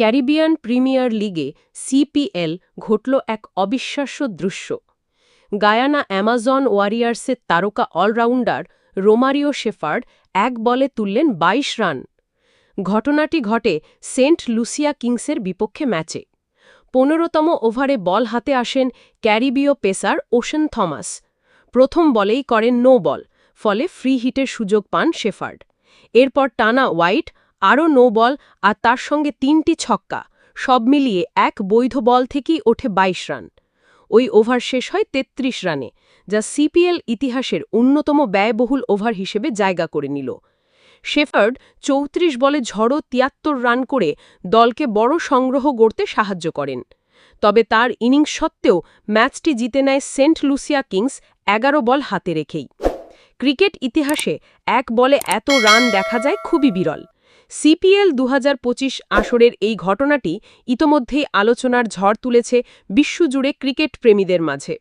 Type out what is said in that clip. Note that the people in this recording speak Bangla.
ক্যারিবিয়ান প্রিমিয়ার লিগে সিপিএল ঘটল এক অবিশ্বাস্য দৃশ্য। গায়ানা অ্যামাজন ওয়ারিয়ার্সের তারকা অলরাউন্ডার রোমারিও শেফার্ড এক বলে তুললেন ২২ রান। ঘটনাটি ঘটে সেন্ট লুসিয়া কিংসের বিপক্ষে ম্যাচে। পনেরোতম ওভারে বল হাতে আসেন ক্যারিবীয় পেসার ওশেন থমাস। প্রথম বলেই করেন নো বল, ফলে ফ্রি হিটের সুযোগ পান শেফার্ড। এরপর টানা হোয়াইট আরও নো বল আর তার সঙ্গে তিনটি ছক্কা, সব মিলিয়ে এক বৈধ বল থেকেই ওঠে ২২ রান। ওই ওভার শেষ হয় ৩৩ রানে, যা সিপিএল ইতিহাসের অন্যতম ব্যয়বহুল ওভার হিসেবে জায়গা করে নিল। শেফার্ড চৌত্রিশ বলে ঝড়ো তিয়াত্তর রান করে দলকে বড় সংগ্রহ গড়তে সাহায্য করেন। তবে তার ইনিংস সত্ত্বেও ম্যাচটি জিতে নেয় সেন্ট লুসিয়া কিংস এগারো বল হাতে রেখেই। ক্রিকেট ইতিহাসে এক বলে এত রান দেখা যায় খুবই বিরল। সিপিএল দুহাজার পঁচিশ আসরের এই ঘটনাটি ইতোমধ্যেই আলোচনার ঝড় তুলেছে বিশ্বজুড়ে ক্রিকেট প্রেমীদের মাঝে।